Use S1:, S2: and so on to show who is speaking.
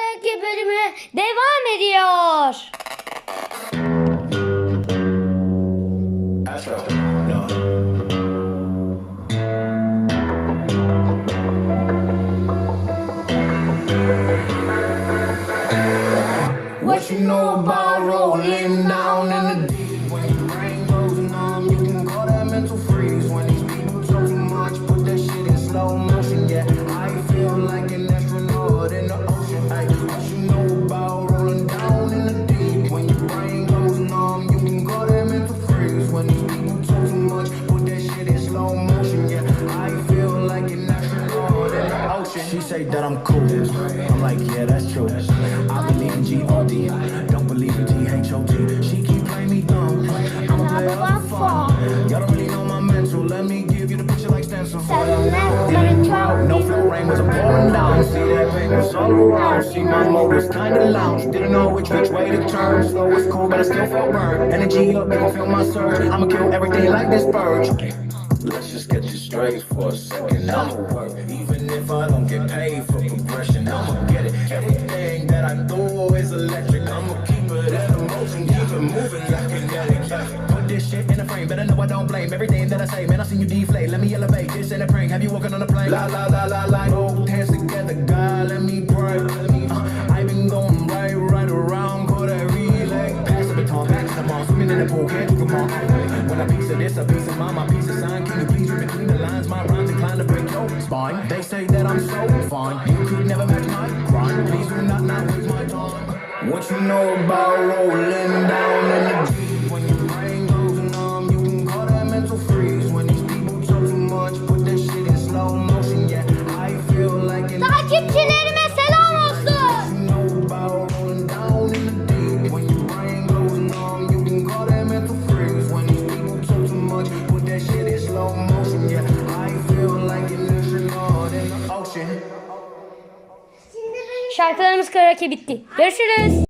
S1: Sonraki bölümü devam ediyor.
S2: What you know about rolling down in the She say that I'm cool. I'm like, yeah, that's true. I believe in G-O-D. Don't believe in T-H-O-T. She keep playing me dumb. I'm a player for fun. Y'all don't really know my mental. Let me give you the picture like stencil. No flow rain was a pouring down. See that pain was all around. See my mode was kinda lounge. Didn't know which which way to turn. Slow was cool, but I still felt burned. Energy up, they gon' feel my surge. I'ma kill everything like this purge. Let's just get you straight for a second. I'ma work, even if I don't get paid for progression. I'ma get it. Everything that I do is electric. I'ma keep it in motion, keep it moving like kinetic. Put this shit in a frame, better know I don't blame everything that I say. Man, I seen you deflate. Let me elevate. This ain't a prank. Have you walking on a plane? La la la la la. Hold hands together, God. Let me pray. Let me. Uh, I been going right, right around. Call that relay. Pass the baton, back to the ball. Swimming in the pool, can't do them all. When a piece of this, a piece of mine, my piece of sign. Spine. They say that I'm so fine. You could never match my grind. Please do not not waste my time. What you know about rolling down in the
S1: Şarkılarımız karaoke bitti. Görüşürüz.